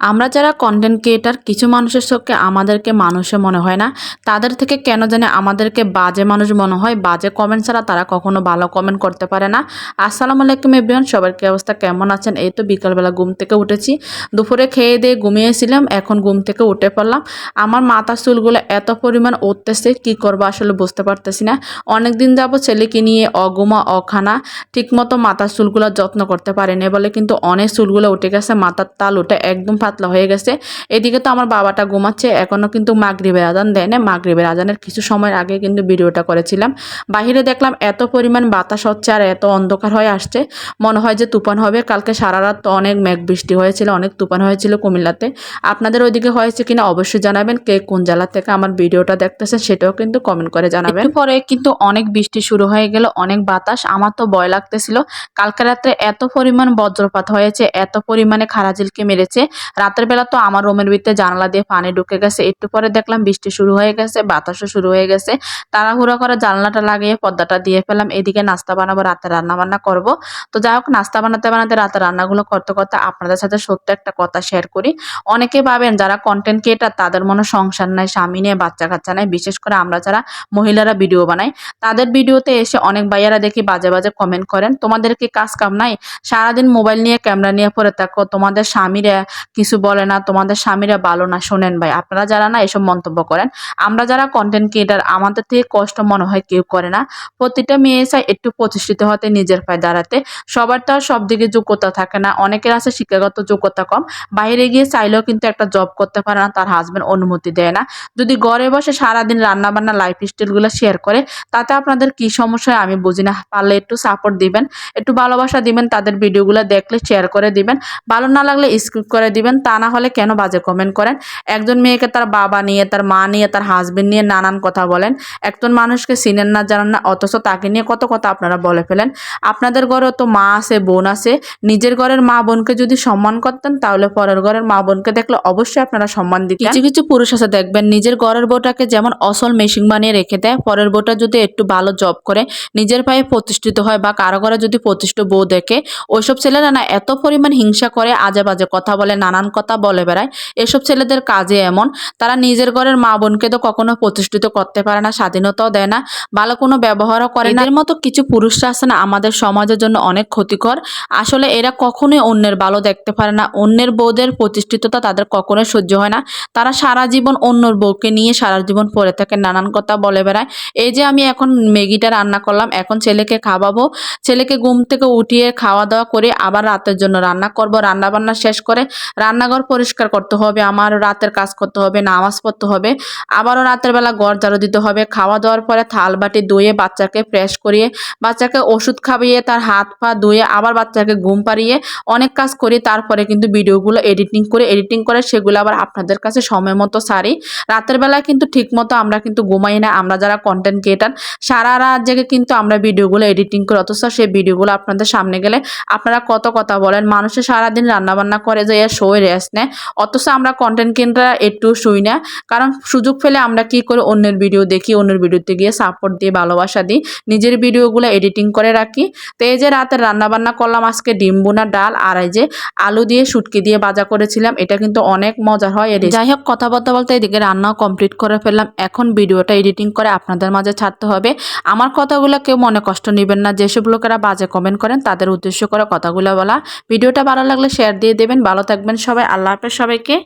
আমরা যারা content creator কিছু মানুষের সঙ্গে আমাদেরকে মানুষে মনে হয় না। তাদের থেকে কেন জানি আমাদেরকে বাজে মানুষ মনে হয়, বাজে কমেন্ট ছাড়া তারা কখনো ভালো কমেন্ট করতে পারে না। আসসালামু আলাইকুম এভরিওয়ান সবার কি অবস্থা, কেমন আছেন? এই তো বিকালবেলা ঘুম থেকে উঠেছি। দুপুরে খেয়ে দিয়ে ঘুমিয়েছিলাম, এখন ঘুম থেকে উঠে পড়লাম। আমার মাথার চুলগুলো এত পরিমাণ উঠতেছে, কি করব আসলে বুঝতে পারতেছি না। অনেক দিন যাব ছেলেকে নিয়ে অগুমা, অখানা, ঠিকমতো মাথার চুলগুলো যত্ন করতে পারেনি বলে কিন্তু অনেক চুলগুলো উঠে গেছে, মাথার তাল উঠে একদম পাতলা হয়ে গেছে। এদিকে তো আমার বাবাটা ঘুমাচ্ছে এখনও কিন্তু মাগরিবের আজান দেয় না মাগরিবের আজানের কিছু সময়ের আগে কিন্তু ভিডিওটা করেছিলাম। বাহিরে দেখলাম এত পরিমাণ বাতাস হচ্ছে আর এত অন্ধকার হয়ে আসছে। মনে হয় যে তুফান হবে। কালকে সারা রাত তো অনেক মেঘ বৃষ্টি হয়েছিল, অনেক তুফান হয়েছিল কুমিল্লাতে। আপনাদের ওইদিকে হয়েছে কিনা অবশ্যই জানাবেন। কে কোন জেলা থেকে আমার ভিডিওটা দেখতেছেন সেটাও কিন্তু কমেন্ট করে জানাবেন। পরে কিন্তু অনেক বৃষ্টি শুরু হয়ে গেল, অনেক বাতাস। আমার তো ভয় লাগতেছিল। কালকে রাত্রে এত পরিমাণ বজ্রপাত হয়েছে, এত পরিমাণে খারাজিলকে মেরেছে। রাতের বেলা তো আমার রুমের ভিতরে জানালা দিয়ে পানি ঢুকে গেছে। একটু পরে দেখলাম বৃষ্টি শুরু হয়ে গেছে, বাতাসও শুরু হয়ে গেছে। তাড়াহুড়া করে জানলাটা লাগিয়ে পর্দাটা দিয়ে ফেলাম এদিকে নাস্তা বানাবো, রাতে রান্না বান্না করব। তো যাই হোক, নাস্তা বানাতে বানাতে রাতে রান্নাগুলো করতে করতে আপনাদের সাথে সত্য একটা কথা শেয়ার করি। অনেকে ভাবেন যারা কন্টেন্ট ক্রিয়েটার তাদের মনে সংসার নাই, স্বামী নিয়ে, বাচ্চা কাচ্চা নাই বিশেষ করে আমরা যারা মহিলারা ভিডিও বানাই, তাদের ভিডিওতে এসে অনেক ভাইয়ারা দেখি বাজে বাজে কমেন্ট করেন, তোমাদের কি কাজ কাম নাই? সারাদিন মোবাইল নিয়ে ক্যামেরা নিয়ে পড়ে থাকো। তোমাদের স্বামীরা কিছু বলে না, তোমাদের স্বামীরা ভালো না, শোনেন ভাই। আপনারা যারা না এসব মন্তব্য করেন, আমরা যারা কন্টেন্ট ক্রিয়েটার আমাদের থেকে কষ্ট মনে হয় কেউ করে না। প্রতিটা মেয়ে চাই একটু প্রতিষ্ঠিত হতে, নিজের পায়ে দাঁড়াতে। সবার তো আর সব দিকে যোগ্যতা থাকে না, অনেকের আছে শিক্ষাগত যোগ্যতা কম। বাইরে গিয়ে চাইলেও কিন্তু একটা জব করতে পারে না, তার হাজব্যান্ড অনুমতি দেয় না। যদি ঘরে বসে সারাদিন রান্নাবান্না লাইফ স্টাইলগুলো শেয়ার করে, তাতে আপনাদের কি সমস্যা আমি বুঝি না। পারলে একটু সাপোর্ট দিবেন, একটু ভালোবাসা দিবেন, তাদের ভিডিওগুলো দেখলে শেয়ার করে দিবেন। ভালো না লাগলে স্কিপ করে দিবেন। তা না হলে কেন বাজে কমেন্ট করেন? একজন মেয়েকে তার বাবা নিয়ে, তার মা নিয়ে, তার হাজবেন্ড নিয়ে নানান কথা বলেন। একজন মানুষকে চিনেন না, জানেন না, অথচ তাকে নিয়ে কত কথা আপনারা বলে ফেলেন। আপনাদের ঘরেও তো মা আছে, বোন আছে। নিজের ঘরের মা বোনকে যদি সম্মান করতেন, তাহলে পরের ঘরের মা বোনকে দেখলে অবশ্যই আপনারা সম্মান দিতেন। কিছু কিছু পুরুষ আছে, দেখবেন নিজের ঘরের বউটাকে যেমন অসল মেশিন বানিয়ে রেখে দেয়, পরের বউটা যদি একটু ভালো জব করে, নিজের পায়ে প্রতিষ্ঠিত হয় বা কারও ঘরে যদি প্রতিষ্ঠিত বউ দেখে, ওইসব ছেলেরা না এত পরিমাণ হিংসা করে, আজে বাজে কথা বলে, নানান কথা বলে বেড়ায়, এসব ছেলেদের কাজে এমন। তারা নিজের ঘরের মা বোনকে তো কখনো প্রতিষ্ঠিত করতে পারে না, স্বাধীনতাও দেয় না, ভালো কোনো ব্যবহারও করে না। এর মতো কিছু পুরুষরা আছে না, আমাদের সমাজের জন্য অনেক ক্ষতিকর। আসলে এরা কখনোই অন্যের ভালো দেখতে পারে না। অন্যের বউদের প্রতিষ্ঠিততা তাদের কখনোই সহ্য হয় না। তারা সারা জীবন অন্যর বউকে নিয়ে সারা জীবন পড়ে থাকে, নানান কথা বলে বেড়ায়। এই যে আমি এখন ম্যাগিটা রান্না করলাম, এখন ছেলেকে খাওয়াবো। ছেলেকে ঘুম থেকে উঠিয়ে খাওয়া দাওয়া করে আবার রাতের জন্য রান্না করব। রান্না বান্না শেষ করে রান্নাঘর পরিষ্কার করতে হবে আমার রাতের কাজ করতে হবে, নামাজ পড়তে হবে, আবারও রাতের বেলা ঘর ঝাড়ু দিতে হবে, খাওয়া দাওয়ার পরে থাল বাটি ধুয়ে বাচ্চাকে ফ্রেশ করিয়ে, বাচ্চাকে ওষুধ খাইয়ে, তার হাত পা ধুয়ে আবার বাচ্চাকে ঘুম পাড়িয়ে অনেক কাজ করি, তারপরে কিন্তু ভিডিওগুলো এডিটিং করে এডিটিং করে সেগুলো আবার আপনাদের কাছে সময় মতো সারি। রাতের বেলায় কিন্তু ঠিক মতো আমরা কিন্তু ঘুমাই না, আমরা যারা কন্টেন্ট ক্রিয়েটার সারা রাত জেগে কিন্তু আমরা ভিডিওগুলো এডিটিং করি, অথচ সেই ভিডিওগুলো আপনাদের সামনে গেলে আপনারা কত কথা বলেন, মানুষে সারাদিন রান্নাবান্না করে যে এর শোয় নেয়। অথচ আমরা কন্টেন্ট ক্রিয়েটার একটু শুই না। কারণ সুযোগ পেলে আমরা কি করে অন্যের ভিডিও দেখি, অন্যের ভিডিওতে গিয়ে সাপোর্ট দিয়ে ভালোবাসা দিই, নিজের ভিডিওগুলো এডিটিং করে রাখি। তো এই যে রাতে রান্নাবান্না করলাম, আজকে ডিম বোনা, ডাল আর এই যে আলু দিয়ে শুটকি দিয়ে ভাজা করেছিলাম, এটা কিন্তু অনেক মজার হয় এর যাই হোক কথা বলতে বলতে এদিকে রান্নাও কমপ্লিট করে ফেললাম। এখন ভিডিওটা এডিটিং করে আপনাদের মাঝে ছাড়তে হবে। আমার কথাগুলো কেউ মনে কষ্ট নেবেন না। যেসব লোকেরা বাজে কমেন্ট করেন, তাদের উদ্দেশ্য করে কথাগুলো বলা। ভিডিওটা ভালো লাগলে শেয়ার দিয়ে দেবেন। ভালো থাকবেন সবাই আল্লাহ হাফেজ সবাইকে।